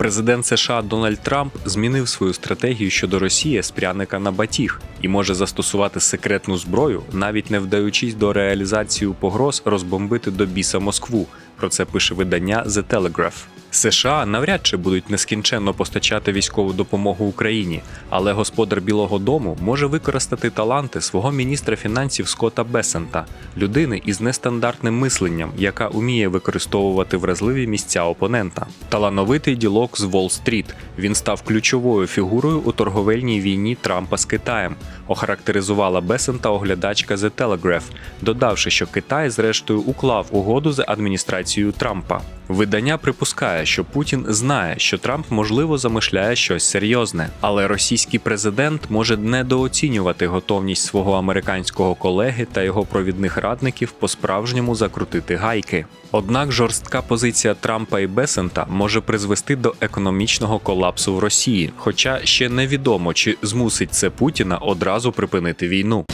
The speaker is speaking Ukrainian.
Президент США Дональд Трамп змінив свою стратегію щодо Росії з пряника на батіг і може застосувати секретну зброю, навіть не вдаючись до реалізації погроз розбомбити до біса Москву. Про це пише видання The Telegraph. США навряд чи будуть нескінченно постачати військову допомогу Україні, але господар Білого Дому може використати таланти свого міністра фінансів Скотта Бесента, людини із нестандартним мисленням, яка уміє використовувати вразливі місця опонента. Талановитий ділок з Уолл-стріт. Він став ключовою фігурою у торговельній війні Трампа з Китаєм. Охарактеризувала Бесента оглядачка The Telegraph, додавши, що Китай зрештою уклав угоду з адміністрацією Трампа. Видання припускає, що Путін знає, що Трамп можливо замишляє щось серйозне, але російський президент може недооцінювати готовність свого американського колеги та його провідних радників по-справжньому закрутити гайки. Однак жорстка позиція Трампа і Бесента може призвести до економічного колапсу в Росії, хоча ще невідомо, чи змусить це Путіна одразу припинити війну.